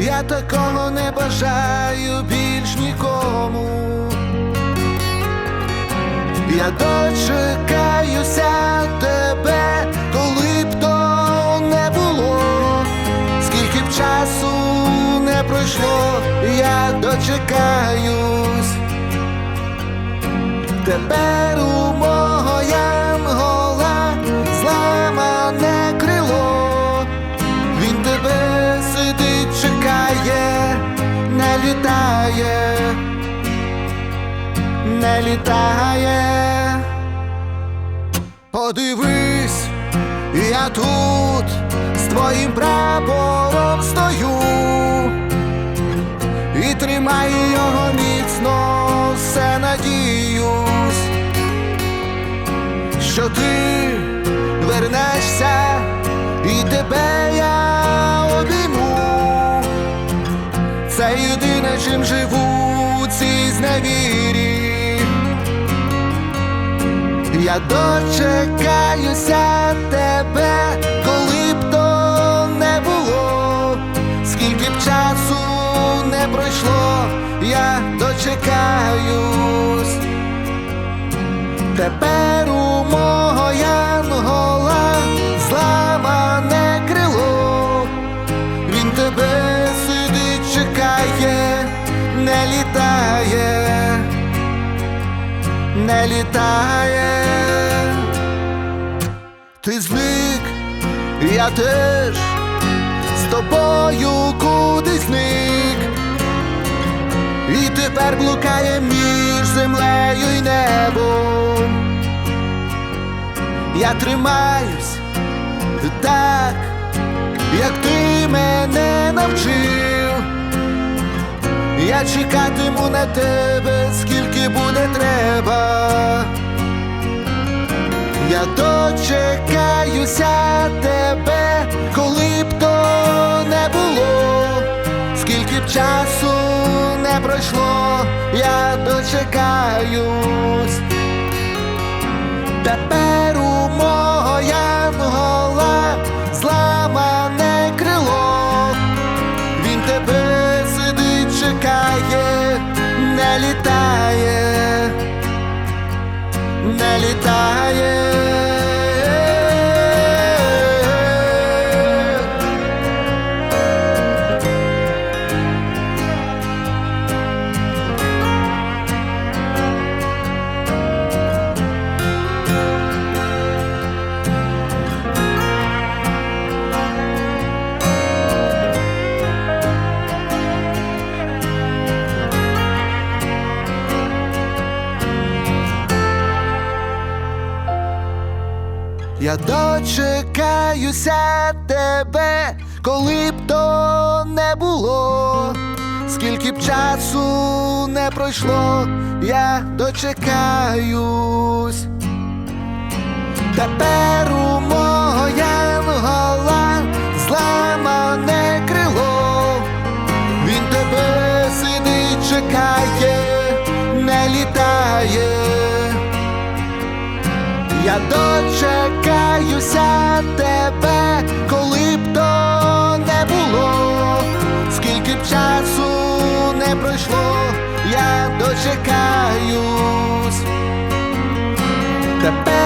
Я такого не бажаю більш нікому. Я дочекаюся тебе, коли б то не було, скільки б часу не пройшло, я дочекаюсь. Тепер не літає. Подивись, я тут з твоїм прапором стою і тримаю його міцно, все надіюсь, що ти вернешся і тебе я обійму. Це єдине, чим живу ці зневірі. Я дочекаюся тебе, коли б то не було, скільки б часу не пройшло, я дочекаюсь. Тепер у мого янгола зламане крило, він тебе сидить, чекає, не літає не літає, ти зник, я теж з тобою кудись зник, і тепер блукає між землею й небом. Я тримаюсь так, як ти мене навчив. Я чекатиму на тебе, скільки буде треба. Я дочекаюся дочекаюсь. Тепер у мого янгола зламане крило, він тебе сидить, чекає, не літає, не літає. Я дочекаюся тебе, коли б то не було, скільки б часу не пройшло, я дочекаюсь. Тепер у мого янгола зламане крило, він тебе сидить, чекає, не літає я дочекаюся тебе, коли б то не було, скільки б часу не пройшло, я дочекаюсь. Тепер